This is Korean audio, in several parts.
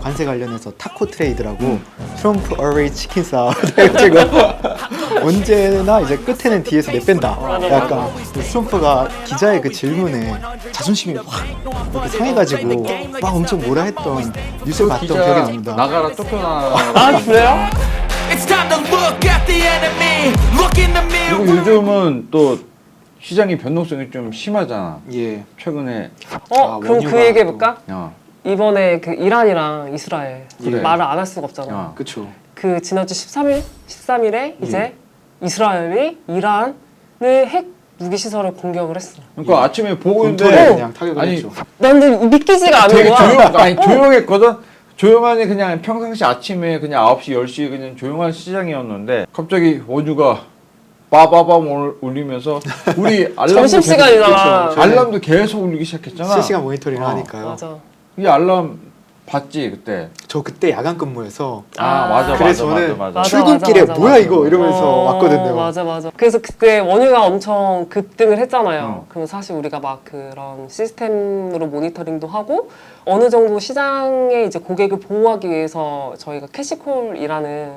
관세 관련해서 타코 트레이드라고 트럼프 어웨이 치킨 싸움 해가지고 언제나 이제 끝에는 뒤에서 내뺀다. 약간 그 트럼프가 기자의 그 질문에 자존심이 확 이렇게 상해가지고 막 엄청 뭐라 했던 뉴스를 봤던 기억이 납니다. 나가라 쫓겨나. 아 그래요? It's time to look at the enemy. Look in the 그리고 mirror. 요즘은 또 시장의 변동성이 좀 심하잖아. 예. 최근에 어 아, 그럼 원유가 그 얘기 해볼까? 야, 이번에 그 이란이랑 이스라엘 그래. 말을 안 할 수가 없잖아. 야. 그쵸. 그 지난주 13일, 13일에 이제 이스라엘이 이란의 핵 무기 시설을 공격을 했어. 그러니까 아침에 보고 있는데 그냥 타격을 아니, 했죠. 나는 믿기지가 않은 되게 거야. 조용 아니 조용했거든. 조용하니 그냥 평상시 아침에 그냥 9시 10시 그냥 조용한 시장이었는데 갑자기 원유가 빠바밤 올- 울리면서 우리 알람도 점심 계속- 시간이잖아. 그쵸. 알람도 계속 울리기 시작했잖아. 실시간 모니터링을 어. 하니까요. 맞아. 이 알람 봤지 그때. 저 그때 야간 근무해서 아, 맞아 그래서 맞아 저는 맞아 맞아. 맞아, 출근길에 맞아, 뭐야 맞아. 이거 이러면서 어, 왔거든요. 맞아 맞아. 그래서 그때 원유가 엄청 급등을 했잖아요. 어. 그럼 사실 우리가 막 그런 시스템으로 모니터링도 하고 어느 정도 시장의 이제 고객을 보호하기 위해서 저희가 캐시콜이라는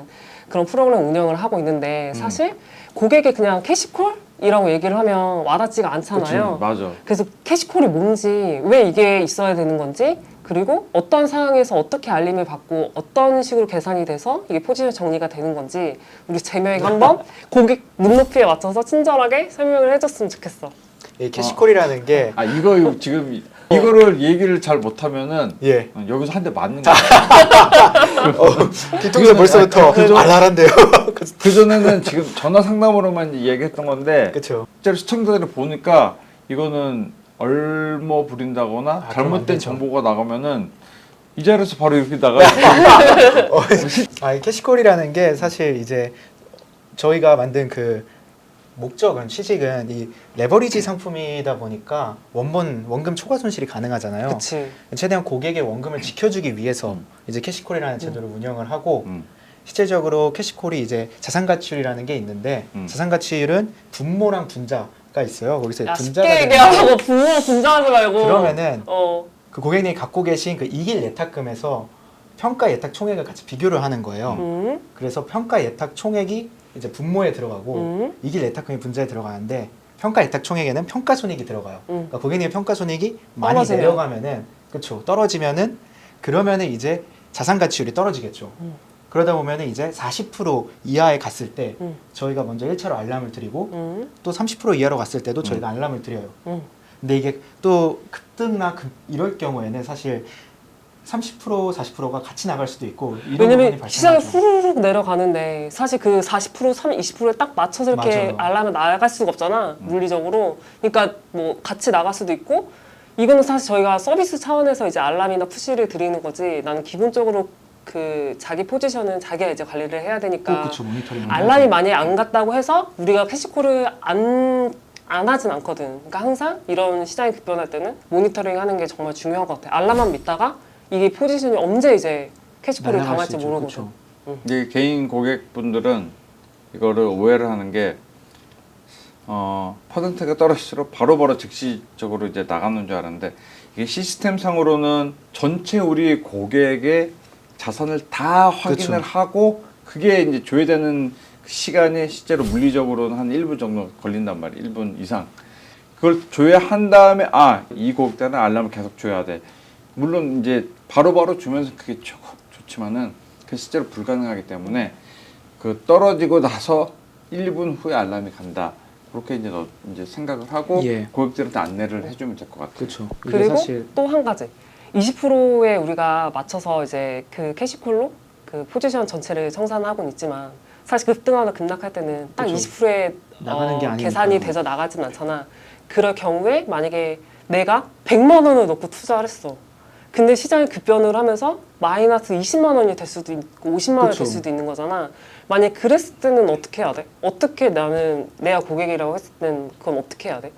그런 프로그램 운영을 하고 있는데 음. 사실 고객이 그냥 캐시콜 이라고 얘기를 하면 와닿지가 않잖아요. 그치, 맞아. 그래서 캐시콜이 뭔지 왜 이게 있어야 되는 건지 그리고 어떤 상황에서 어떻게 알림을 받고 어떤 식으로 계산이 돼서 이게 포지션 정리가 되는 건지 우리 제명이가 한번 고객 눈높이에 맞춰서 친절하게 설명을 해줬으면 좋겠어. 이 캐시콜이라는 게 아 이거 이거 지금 이거를 얘기를 잘 못하면은 예. 어, 여기서 한 대 맞는 거야. 뒤통수 벌써부터 그죠? 알랄한데요. 그 전에는 지금 전화 상담으로만 얘기했던 건데 그렇죠. 실제로 시청자들이 보니까 이거는 얼머 부린다거나 아, 잘못된. 정보가 나가면은 이 자리에서 바로 이렇게 나가. 아, 이 캐시콜이라는 게 사실 이제 저희가 만든 그 목적은 취직은 이 레버리지 상품이다 보니까 원본 원금 초과 손실이 가능하잖아요. 그치. 최대한 고객의 원금을 지켜주기 위해서 이제 캐시콜이라는 제도를 운영을 하고 음. 실질적으로 캐시콜이 이제 자산 가치율이라는 게 있는데 음. 자산 가치율은 분모랑 분자 가 있어요. 거기서 야 분자가 쉽게 되면 얘기하고 부모 분자하지 말고. 그러면은 어. 그 고객님이 갖고 계신 그 이길 예탁금에서 평가 예탁 총액을 같이 비교를 하는 거예요. 음. 그래서 평가 예탁 총액이 이제 분모에 들어가고 음. 이길 예탁금이 분자에 들어가는데 평가 예탁 총액에는 평가 손익이 들어가요. 음. 그러니까 고객님의 평가 손익이 많이 떨어지면. 내려가면은 그렇죠. 떨어지면은 그러면은 이제 자산 가치율이 떨어지겠죠. 음. 그러다 보면은 이제 40% 이하에 갔을 때 음. 저희가 먼저 1차로 알람을 드리고 음. 또 30% 이하로 갔을 때도 저희가 알람을 드려요. 음. 근데 이게 또 급등나 급 이럴 경우에는 사실 30% 40%가 같이 나갈 수도 있고 이런 부분이 왜냐면 시장이 발생하죠. 후루룩 내려가는데 사실 그 40% 30, 20%에 딱 맞춰서 이렇게 맞아요. 알람을 나갈 수가 없잖아 물리적으로 그러니까 뭐 같이 나갈 수도 있고 이거는 사실 저희가 서비스 차원에서 이제 알람이나 푸시를 드리는 거지 나는 기본적으로 그 자기 포지션은 자기가 이제 관리를 해야 되니까 그렇죠 모니터링 알람이 많이 안 갔다고 해서 우리가 캐시콜을 안, 안 하진 않거든. 그러니까 항상 이런 시장이 급변할 때는 모니터링 하는 게 정말 중요한 것 같아. 알람만 믿다가 이게 포지션이 언제 이제 캐시콜을 당할지 모르거든. 이제 개인 고객분들은 이거를 오해를 하는 게 어, 퍼센트가 떨어질수록 바로바로 즉시적으로 이제 나가는 줄 알았는데 이게 시스템 상으로는 전체 우리 고객의 자산을 다 확인을 그쵸. 하고 그게 이제 조회되는 그 시간이 실제로 물리적으로는 한 1분 정도 걸린단 말이에요. 1분 이상. 그걸 조회한 다음에 아, 이 고객단은 알람을 계속 줘야 돼. 물론 이제 바로바로 주면서 그게 좋, 좋지만은 그 실제로 불가능하기 때문에 그 떨어지고 나서 1분 후에 알람이 간다. 그렇게 이제 너 이제 생각을 하고 예. 고객들한테 안내를 해주면 될 것 같아요. 그렇죠. 그리고 사실 또한 가지. 20%에 우리가 맞춰서 이제 그 캐시콜로 그 포지션 전체를 청산하고는 있지만 사실 급등하거나 급락할 때는 딱 그쵸. 20%에 나가는 게 아니니까. 계산이 돼서 나가진 않잖아. 그럴 경우에 만약에 내가 100만 원을 넣고 투자를 했어. 근데 시장이 급변을 하면서 마이너스 20만 원이 될 수도 있고 50만 원이 될 그쵸. 수도 있는 거잖아. 만약 그랬을 때는 어떻게 해야 돼? 어떻게 나는 내가 고객이라고 했을 때는 그건 어떻게 해야 돼?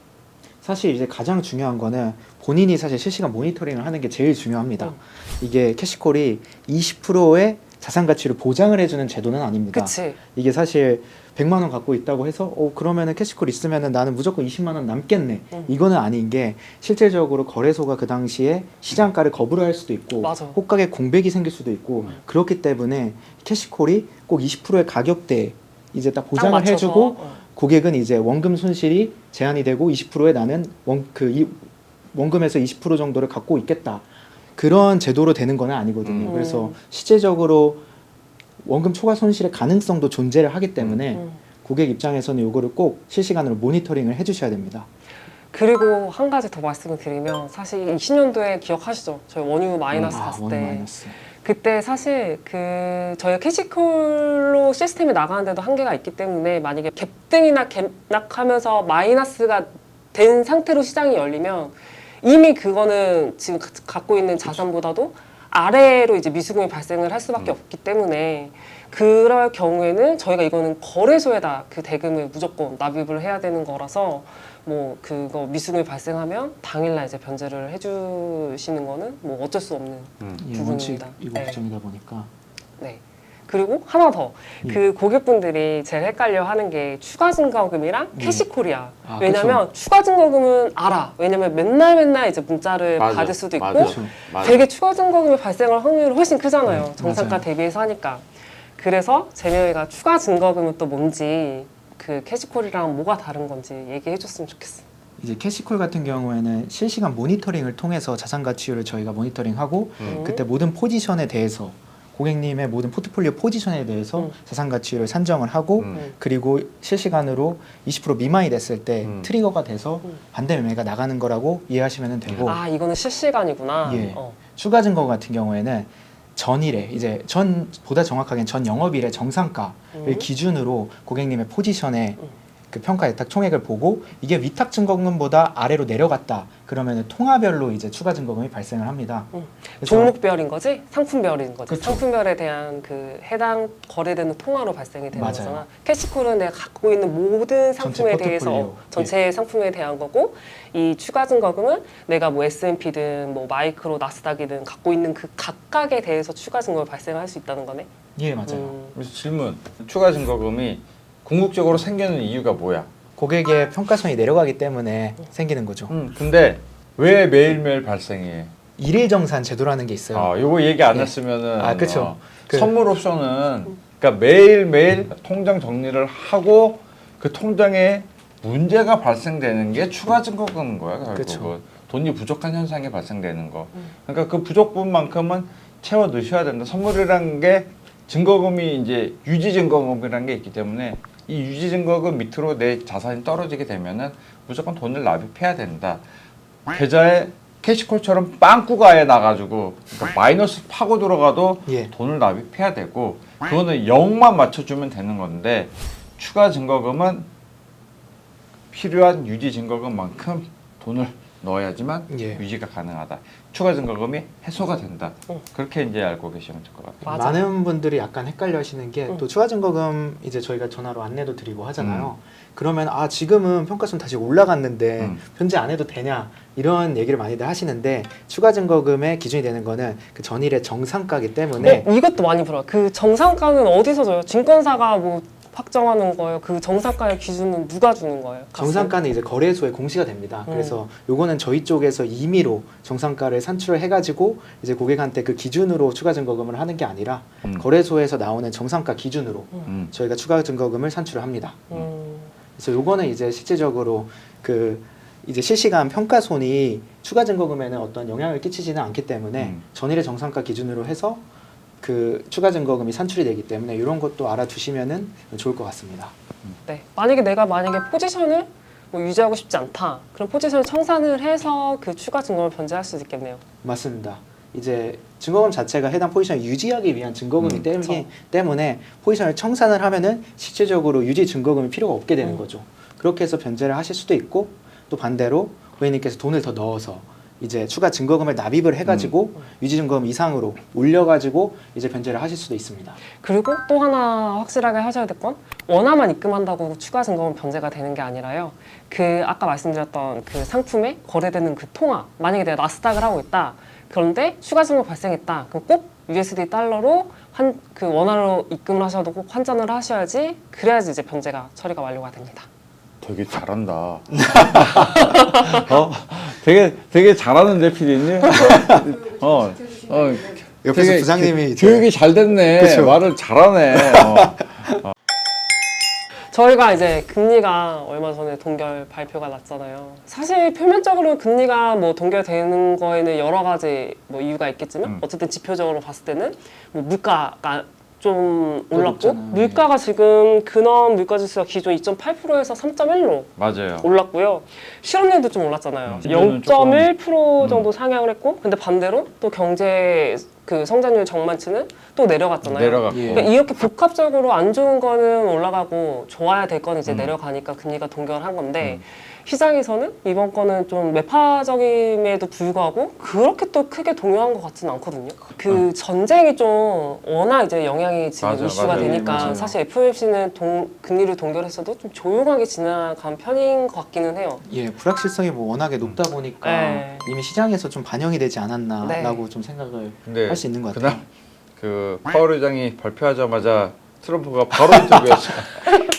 사실 이제 가장 중요한 거는 본인이 사실 실시간 모니터링을 하는 게 제일 중요합니다. 음. 이게 캐시콜이 20%의 자산 가치를 보장을 해주는 제도는 아닙니다. 그치. 이게 사실 100만 원 갖고 있다고 해서 어 그러면은 캐시콜 있으면은 나는 무조건 20만 원 남겠네. 음. 이거는 아닌 게 실질적으로 거래소가 그 당시에 시장가를 거부를 할 수도 있고 맞아. 호가에 공백이 생길 수도 있고 그렇기 때문에 캐시콜이 꼭 20%의 가격대에 이제 딱딱 보장을 맞춰서, 해주고 어. 고객은 이제 원금 손실이 제한이 되고 20%에 나는 원그 원금에서 20% 정도를 갖고 있겠다. 그런 제도로 되는 건 아니거든요. 음. 그래서 실제적으로 원금 초과 손실의 가능성도 존재를 하기 때문에 음. 고객 입장에서는 이거를 꼭 실시간으로 모니터링을 해주셔야 됩니다. 그리고 한 가지 더 말씀을 드리면 사실 20년도에 기억하시죠? 저희 원유 마이너스 아, 갔을 원금 때 마이너스. 그때 사실 그 저희가 캐시콜로 시스템이 나가는데도 한계가 있기 때문에 만약에 갭등이나 갭락하면서 마이너스가 된 상태로 시장이 열리면 이미 그거는 지금 가- 갖고 있는 자산보다도 아래로 이제 미수금이 발생을 할 수밖에 없기 때문에 그럴 경우에는 저희가 이거는 거래소에다 그 대금을 무조건 납입을 해야 되는 거라서 뭐 그거 미수금이 발생하면 당일날 이제 변제를 해주시는 거는 뭐 어쩔 수 없는 예, 원칙 부분입니다. 이거 네. 규정이다 보니까 네. 그리고 하나 더. 예. 그 고객분들이 제일 헷갈려 하는 게 추가 증가금이랑 예. 캐시콜이야. 아, 왜냐면 추가 증가금은 알아. 왜냐면 맨날 맨날 이제 문자를 맞아. 받을 수도 있고 맞아. 맞아. 되게 추가 증가금이 발생할 확률이 훨씬 크잖아요. 네, 정상가 맞아요. 대비해서 하니까. 그래서 재명이가 추가 증가금은 또 뭔지 그 캐시콜이랑 뭐가 다른 건지 얘기해 줬으면 좋겠어. 이제 캐시콜 같은 경우에는 실시간 모니터링을 통해서 자산 가치율을 저희가 모니터링하고 음. 그때 모든 포지션에 대해서 고객님의 모든 포트폴리오 포지션에 대해서 음. 자산 가치율을 산정을 하고 음. 그리고 실시간으로 20% 미만이 됐을 때 음. 트리거가 돼서 음. 반대 매매가 나가는 거라고 이해하시면 되고 아 이거는 실시간이구나. 예. 어. 추가 증거 같은 경우에는 전일에 이제 전 보다 정확하게는 전 영업일의 정상가를 음. 기준으로 고객님의 포지션에 음. 그 평가 예탁 총액을 보고 이게 위탁 증거금보다 아래로 내려갔다 그러면 통화별로 이제 추가 증거금이 발생을 합니다. 음. 그래서 종목별인 거지? 상품별인 거지? 그쵸. 상품별에 대한 그 해당 거래되는 통화로 발생이 되는 맞아요. 거잖아. 캐시콜은 내가 갖고 있는 모든 전체 상품에 대해서 포트폴리오. 예. 어, 전체 상품에 대한 거고 이 추가 증거금은 내가 뭐 S&P든 뭐 마이크로 나스닥이든 갖고 있는 그 각각에 대해서 추가 증거가 발생할 수 있다는 거네. 예 맞아요. 음. 그래서 질문. 추가 증거금이 궁극적으로 생기는 이유가 뭐야? 고객의 평가선이 내려가기 때문에 생기는 거죠. 음, 근데 왜 매일매일 발생해? 일일 정산 제도라는 게 있어요. 아, 요거 얘기 안 예. 했으면은 아, 그쵸. 어, 그- 선물 옵션은 그러니까 매일매일 통장 정리를 하고 그 통장에 문제가 발생되는 게 추가 증거금인 거야, 결국은. 그쵸. 돈이 부족한 현상이 발생되는 거. 그러니까 그 부족분만큼은 채워 넣으셔야 된다. 선물이라는 게 증거금이 이제 유지 증거금이라는 게 있기 때문에 이 유지 증거금 밑으로 내 자산이 떨어지게 되면은 무조건 돈을 납입해야 된다. 계좌에 캐시콜처럼 빵꾸가 아예 나가지고 그러니까 마이너스 파고 들어가도 예. 돈을 납입해야 되고 그거는 0만 맞춰주면 되는 건데 추가 증거금은 필요한 유지 증거금만큼 돈을 넣어야지만 예. 유지가 가능하다. 추가 증거금이 해소가 된다. 응. 그렇게 이제 알고 계시면 될 것 같아요. 맞아. 많은 분들이 약간 헷갈려 하시는 게또 응. 추가 증거금 이제 저희가 전화로 안내도 드리고 음. 하잖아요. 그러면 아 지금은 평가선 다시 올라갔는데 음. 변제 안 해도 되냐 이런 얘기를 많이들 하시는데 추가 증거금의 기준이 되는 거는 그 전일의 정상가기 때문에 어, 이것도 많이 불어요. 그 정상가는 어디서 줘요? 증권사가 뭐 확정하는 거예요? 그 정상가의 기준은 누가 주는 거예요? 정상가는 이제 거래소에 공시가 됩니다. 음. 그래서 요거는 저희 쪽에서 임의로 정상가를 산출을 해가지고 이제 고객한테 그 기준으로 추가 증거금을 하는 게 아니라 음. 거래소에서 나오는 정상가 기준으로 음. 저희가 추가 증거금을 산출을 합니다. 음. 그래서 요거는 이제 실제적으로 그 이제 실시간 평가손이 추가 증거금에는 어떤 영향을 끼치지는 않기 때문에 음. 전일의 정상가 기준으로 해서 그 추가 증거금이 산출이 되기 때문에 이런 것도 알아두시면은 좋을 것 같습니다. 네. 만약에 내가 만약에 포지션을 뭐 유지하고 싶지 않다. 그럼 포지션을 청산을 해서 그 추가 증거를 변제할 수도 있겠네요. 맞습니다. 이제 증거금 자체가 해당 포지션을 유지하기 위한 증거금이 음. 때문에 포지션을 청산을 하면은 실질적으로 유지 증거금이 필요가 없게 되는 음. 거죠. 그렇게 해서 변제를 하실 수도 있고 또 반대로 고객님께서 돈을 더 넣어서 이제 추가 증거금을 납입을 해가지고 음. 유지 증거금 이상으로 올려가지고 이제 변제를 하실 수도 있습니다. 그리고 또 하나 확실하게 하셔야 될 건 원화만 입금한다고 추가 증거금 변제가 되는 게 아니라요. 그 아까 말씀드렸던 그 상품에 거래되는 그 통화 만약에 내가 나스닥을 하고 있다. 그런데 추가 증거 발생했다. 그럼 꼭 USD 달러로 환, 그 원화로 입금을 하셔도 꼭 환전을 하셔야지 그래야지 이제 변제가 처리가 완료가 됩니다. 되게 잘한다. 어, 되게 되게 잘하는데 피디님. 어, 어. 옆에서 되게 부장님이 교- 이제- 교육이 잘 됐네. 그쵸. 말을 잘하네. 어. 저희가 이제 금리가 얼마 전에 동결 발표가 났잖아요. 사실 표면적으로 금리가 뭐 동결되는 거에는 여러 가지 뭐 이유가 있겠지만 음. 어쨌든 지표적으로 봤을 때는 뭐 물가가 좀 올랐고 높잖아요. 물가가 지금 근원 물가 지수가 기존 2.8%에서 3.1로 맞아요. 올랐고요. 실업률도 좀 올랐잖아요. 음, 실업률은 조금- 0.1% 정도 상향을 했고, 근데 반대로 또 경제 그 성장률 정만치는 또 내려갔잖아요. 내려갔고. 예. 그러니까 이렇게 복합적으로 안 좋은 거는 올라가고 좋아야 될 거는 이제 음. 내려가니까 금리가 동결한 건데 음. 시장에서는 이번 거는 좀 매파적임에도 불구하고 그렇게 또 크게 동요한 것 같지는 않거든요. 그 전쟁이 좀 워낙 이제 영향이 지금 맞아, 이슈가 맞아요. 되니까 맞아요. 사실 FOMC는 동, 금리를 동결했어도 좀 조용하게 지나간 편인 것 같기는 해요. 예, 불확실성이 뭐 워낙에 높다 보니까 네. 이미 시장에서 좀 반영이 되지 않았나라고 네. 좀 생각을 근데 할 수 있는 것 같아요. 그다음 그 파월 의장이 발표하자마자 트럼프가 바로 인터뷰했어.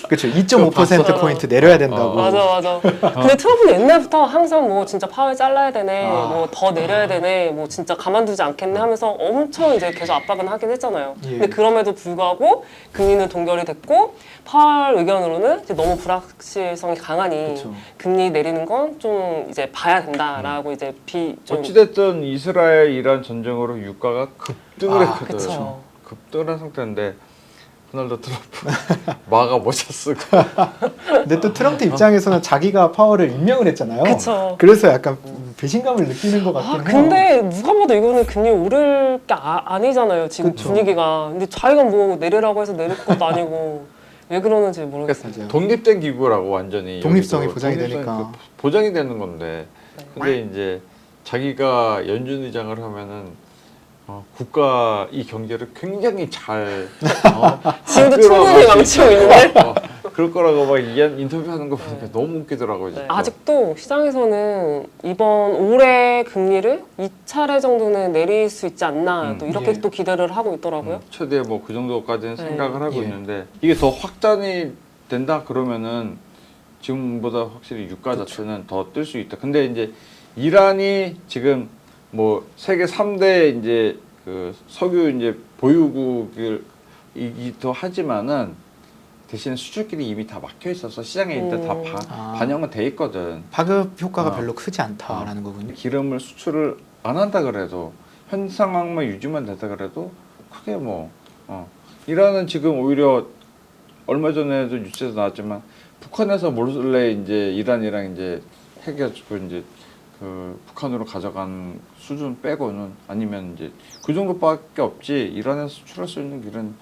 그렇죠. 2.5% 포인트 내려야 된다고. 어. 맞아 맞아. 근데 트럼프는 옛날부터 항상 뭐 진짜 파월 잘라야 되네, 아. 뭐 더 내려야 되네, 뭐 진짜 가만두지 않겠네 하면서 엄청 이제 계속 압박은 하긴 했잖아요. 예. 근데 그럼에도 불구하고 금리는 동결이 됐고 파월 의견으로는 이제 너무 불확실성이 강하니 그쵸. 금리 내리는 건 좀 이제 봐야 된다라고 이제 비좀 어찌됐든 이스라엘 이란 전쟁으로 유가가 급등을 아, 했거든. 그쵸. 급등을 한 상태인데 호날두 트럼프 마가 모자 쓰고 근데 또 트럼프 입장에서는 자기가 파월을 임명을 했잖아요. 그쵸. 그래서 약간 배신감을 느끼는 것 같긴 아 해요. 근데 누가 봐도 이거는 금리 오를 게 아, 니잖아요 지금 그쵸. 분위기가. 근데 자기가 뭐 내리라고 해서 내릴 것도 아니고 왜 그러는지 모르겠어요. 맞아요. 독립된 기구라고 완전히 독립성이 여기도 보장이 되니까. 그 보장이 되는 건데 근데 이제 자기가 연준 의장을 하면은 어, 국가 이 경제를 굉장히 잘 어, 지금도 충분히 수 망치고 있다. 있는데 어, 그럴 거라고 막 이한 인터뷰하는 거 보니까 너무 웃기더라고요. 네. 진짜. 아직도 시장에서는 이번 올해 금리를 2차례 정도는 내릴 수 있지 않나 음. 또 이렇게 예. 또 기대를 하고 있더라고요. 음, 최대 뭐 그 정도까지는 네. 생각을 하고 예. 있는데 이게 더 확장이 된다 그러면은 지금보다 확실히 유가 자체는 더 뜰 수 있다. 근데 이제 이란이 지금 뭐 세계 3대 이제 그 석유 이제 보유국이기도 하지만은 대신 수출길이 이미 다 막혀 있어서 시장에 일단 다 음. 바- 아. 반영은 돼 있거든. 파급 효과가 어. 별로 크지 않다라는 거군요. 기름을 수출을 안 한다 그래도 현 상황만 유지만 되다 그래도 크게 뭐 어. 이란은 지금 오히려 얼마 전에도 뉴스에서 나왔지만 북한에서 몰래 이제 이란이랑 이제 해가지고 이제 그 북한으로 가져간 수준 빼고는 아니면 이제 그 정도밖에 없지 이란에서 수출할 수 있는 길은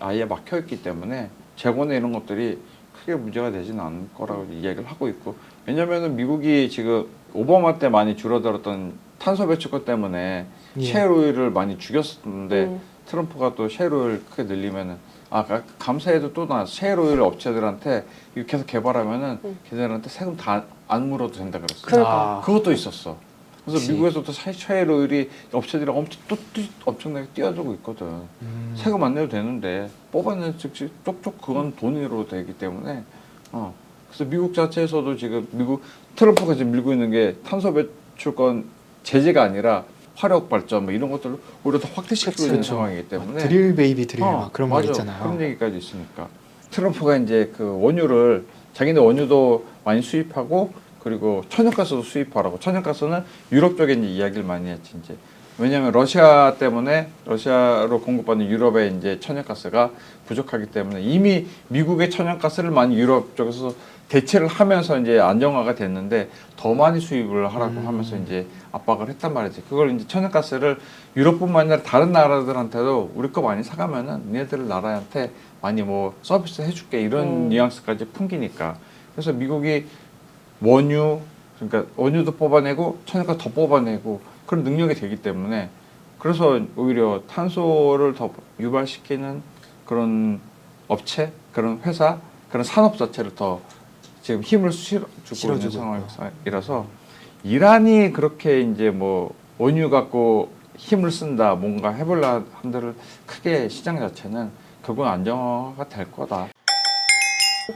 아예 막혀 있기 때문에 재고나 이런 것들이 크게 문제가 되지는 않을 거라고 이야기를 하고 있고 왜냐면은 미국이 지금 오바마 때 많이 줄어들었던 탄소 배출권 때문에 예. 셰일 오일을 많이 죽였었는데 음. 트럼프가 또 셰일 오일 크게 늘리면은 아 가- 감사에도 또 나 셰일오일 업체들한테 이거 계속 개발하면은 음. 걔네들한테 세금 다 안 물어도 된다 그랬어. 그러니까. 아, 그것도 있었어. 그래서 그치. 미국에서도 사- 셰일오일이 업체들이 엄청 또 뛰- 엄청나게 뛰어들고 있거든. 음. 세금 안 내도 되는데 뽑아낸 즉시 쪽쪽 그건 돈으로 되기 때문에 어 그래서 미국 자체에서도 지금 미국 트럼프가 지금 밀고 있는 게 탄소 배출권 제재가 아니라 화력 발전 뭐 이런 것들을 오히려 더 확대시키고 그치. 있는 그쵸. 상황이기 때문에 드릴 베이비 드릴 어, 막 그런 거 맞아. 있잖아요. 그런 얘기까지 있으니까 트럼프가 이제 그 원유를 자기네 원유도 많이 수입하고 그리고 천연가스도 수입하라고 천연가스는 유럽 쪽에 이제 이야기를 많이 했지 이제 왜냐하면 러시아 때문에 러시아로 공급받는 유럽의 이제 천연가스가 부족하기 때문에 이미 미국의 천연가스를 많이 유럽 쪽에서 대체를 하면서 이제 안정화가 됐는데 더 많이 수입을 하라고 음. 하면서 이제 압박을 했단 말이지. 그걸 이제 천연가스를 유럽뿐만 아니라 다른 나라들한테도 우리 거 많이 사가면은 니네들 나라한테 많이 뭐 서비스 해줄게 이런 음. 뉘앙스까지 풍기니까. 그래서 미국이 원유 그러니까 원유도 뽑아내고 천연가스 더 뽑아내고 그런 능력이 되기 때문에 그래서 오히려 탄소를 더 유발시키는 그런 업체, 그런 회사, 그런 산업 자체를 더 지금 힘을 실어 주고 있는 실어주고 상황이라서 이란이 그렇게 이제 뭐 원유 갖고 힘을 쓴다, 뭔가 해볼라 한들을 크게 시장 자체는 결국 안정화가 될 거다.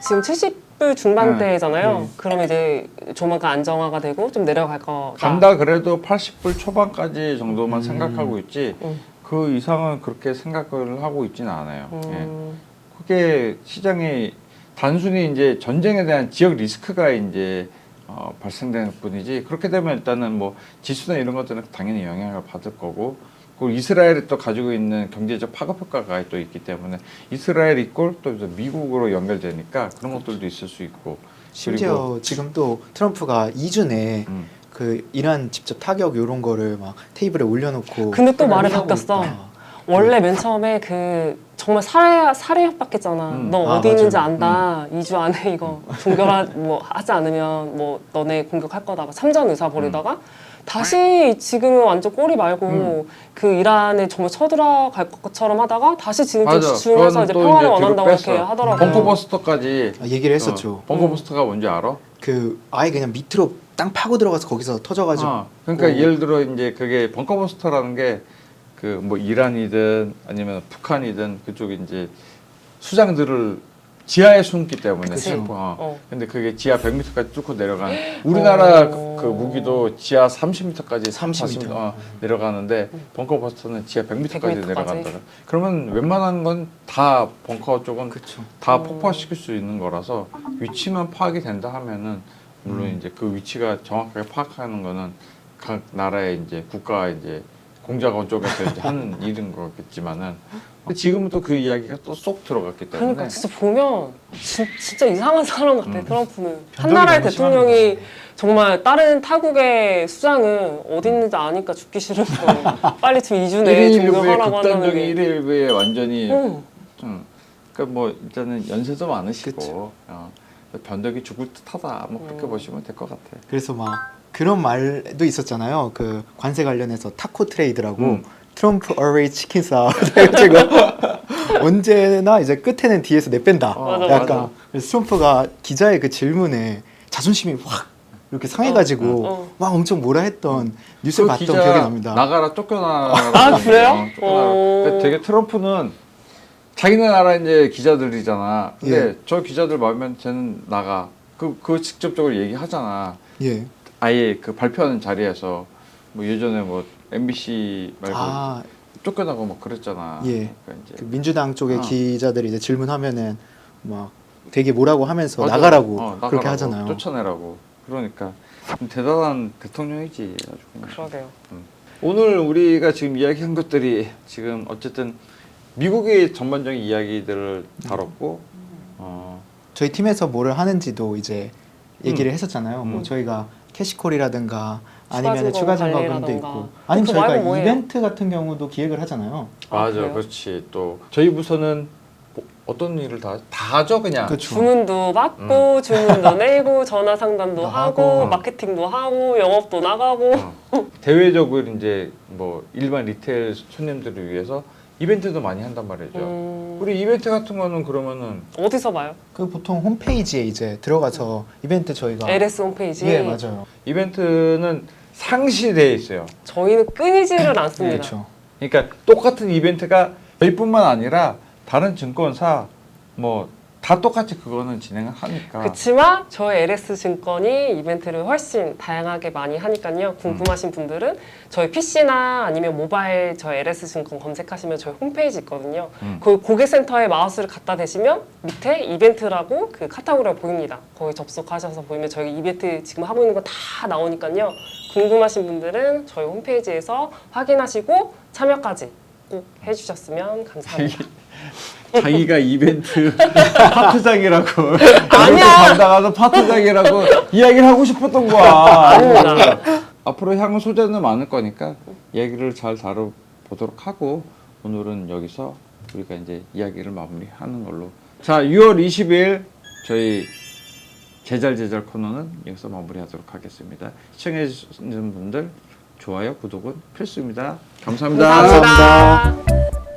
지금 70불 중반대잖아요. 네. 그러면 이제 조만간 안정화가 되고 좀 내려갈 거다. 간다 그래도 80불 초반까지 정도만 생각하고 있지 음. 그 이상은 그렇게 생각을 하고 있지는 않아요. 예. 음. 그게 시장이 단순히 이제 전쟁에 대한 지역 리스크가 이제 어, 발생되는 뿐이지 그렇게 되면 일단은 뭐 지수나 이런 것들은 당연히 영향을 받을 거고 그리고 이스라엘이 또 가지고 있는 경제적 파급 효과가 또 있기 때문에 이스라엘 이꼴 또 미국으로 연결되니까 그런 것들도 있을 수 있고 심지어 지금 또 트럼프가 2주 내에 음. 그 이란 직접 타격 이런 거를 막 테이블에 올려놓고 근데 또 바뀌었어. 있다. 원래 맨 처음에 그 정말 살해 살해 협박했잖아. 음. 너 아, 어디 있는지 맞아요. 안다. 이 2주 안에 이거 종결하 뭐 하지 않으면 뭐 너네 공격할 거다. 막 참전 의사 벌이다가 다시 지금은 완전 꼬리 말고 음. 그 이란에 정말 쳐들어갈 것처럼 하다가 다시 지금 좀 그건 이제 또 평화를 원한다고 이렇게. 하더라고요. 벙커버스터까지 아, 얘기를 했었죠. 어, 벙커버스터가 뭔지 알아? 그 아예 그냥 밑으로 땅 파고 들어가서 거기서 터져가지고 아, 그러니까 어. 예를 들어 이제 그게 벙커버스터라는 게 그 뭐 이란이든 아니면 북한이든 그쪽에 이제 수장들을 지하에 숨기 때문에 그치. 슬퍼. 어. 어. 근데 그게 지하 100m까지 뚫고 내려가는 우리나라 어. 그, 그 무기도 지하 30m까지 30m. 어, 내려가는데 벙커 버스터는 지하 100m까지 100m 까지. 내려간다. 그러면 웬만한 건 다 벙커 쪽은 그쵸. 다 음. 폭파시킬 수 있는 거라서 위치만 파악이 된다 하면은 물론 음. 이제 그 위치가 정확하게 파악하는 거는 각 나라의 이제 국가 이제 공작원 쪽에서 이제 하는 일인 거겠지만은 근데 지금은 또 그 이야기가 또 쏙 들어갔기 때문에 그러니까 진짜 보면 진, 진짜 이상한 사람 같아 음. 트럼프는 한 나라의 너무 대통령이. 정말 다른 타국의 수장은 어디 있는지 아니까 죽기 거 빨리 지금 2주 내에 1일 1부의 종결하라고 한다는 극단적인 게 1일 1부에 완전히 응. 좀 그러니까 뭐 일단은 연세도 많으시고. 어, 변덕이 죽을 듯하다 뭐 그렇게 음. 보시면 될 것 같아. 그래서 막 그런 말도 있었잖아요. 그 관세 관련해서 타코 트레이드라고 음. 트럼프 어웨이 치킨 싸. 그래가지고 언제나 이제 끝에는 뒤에서 내뺀다. 어, 맞아, 약간 맞아. 그래서 트럼프가 기자의 그 질문에 자존심이 확 이렇게 상해가지고 어, 어. 막 엄청 뭐라 했던 뉴스를 그 봤던 기자 기억이 납니다. 나가라 쫓겨나. 아, 그래요? 어. 어. 되게 트럼프는 자기네 나라 이제 기자들이잖아. 근데 예. 저 기자들 마음면 쟤는 나가. 그, 그 직접적으로 얘기하잖아. 예. 아예 그 발표하는 자리에서 뭐 예전에 뭐 MBC 말고 아, 쫓겨나고 막 그랬잖아. 예. 그러니까 이제 그 민주당 쪽의 어. 기자들이 이제 질문하면은 막 되게 뭐라고 하면서 맞아. 나가라고 어, 그렇게 나가라고, 하잖아요. 쫓아내라고. 그러니까 좀 대단한 대통령이지. 그러게요 오늘 우리가 지금 이야기한 것들이 지금 어쨌든 미국의 전반적인 이야기들을 다뤘고 어, 저희 팀에서 뭐를 하는지도 이제 얘기를 했었잖아요. 뭐 음. 저희가 캐시콜이라든가 아니면 추가 증거금도. 있고 아니면 그거 저희가? 이벤트 같은 경우도 기획을 하잖아요. 아, 맞아 그래요? 그렇지 또 저희 부서는 뭐 어떤 일을 다, 다 하죠 그냥 그렇죠. 주문도 받고 주문도 내고 전화 상담도 또 하고, 하고. 마케팅도 하고 영업도 나가고 어. 대외적으로 이제 뭐 일반 리테일 손님들을 위해서 이벤트도 많이 한단 말이죠 음, 우리 이벤트 같은 거는 그러면은 어디서 봐요? 그 보통 홈페이지에 이제 들어가서 이벤트 저희가 LS 홈페이지 예 맞아요. 이벤트는 상시되어 있어요. 저희는 끊이지를 않습니다. 그렇죠. 그러니까 똑같은 이벤트가 저희뿐만 아니라 다른 증권사 뭐 다 똑같이 그거는 진행을 하니까 그렇지만 저희 LS 증권이 이벤트를 훨씬 다양하게 많이 하니까요. 궁금하신 분들은 저희 PC나 아니면 모바일 저희 LS 증권 검색하시면 저희 홈페이지 있거든요. 음. 그 고객센터에 마우스를 갖다 대시면 밑에 이벤트라고 그 카테고리가 보입니다. 거기 접속하셔서 보이면 저희 이벤트 지금 하고 있는 거 다 나오니까요. 궁금하신 분들은 저희 홈페이지에서 확인하시고 참여까지 꼭 해주셨으면 감사합니다. 자기가 이벤트 파트장이라고 아니야. 담당하는 파트장이라고 이야기를 하고 싶었던 거야. 앞으로 향후 소재는 많을 거니까 얘기를 잘 다뤄보도록 하고 오늘은 여기서 우리가 이제 이야기를 마무리하는 걸로. 자, 6월 20일 저희 제잘제잘 코너는 여기서 마무리하도록 하겠습니다. 시청해주시는 분들 좋아요, 구독은 필수입니다 감사합니다. 감사합니다.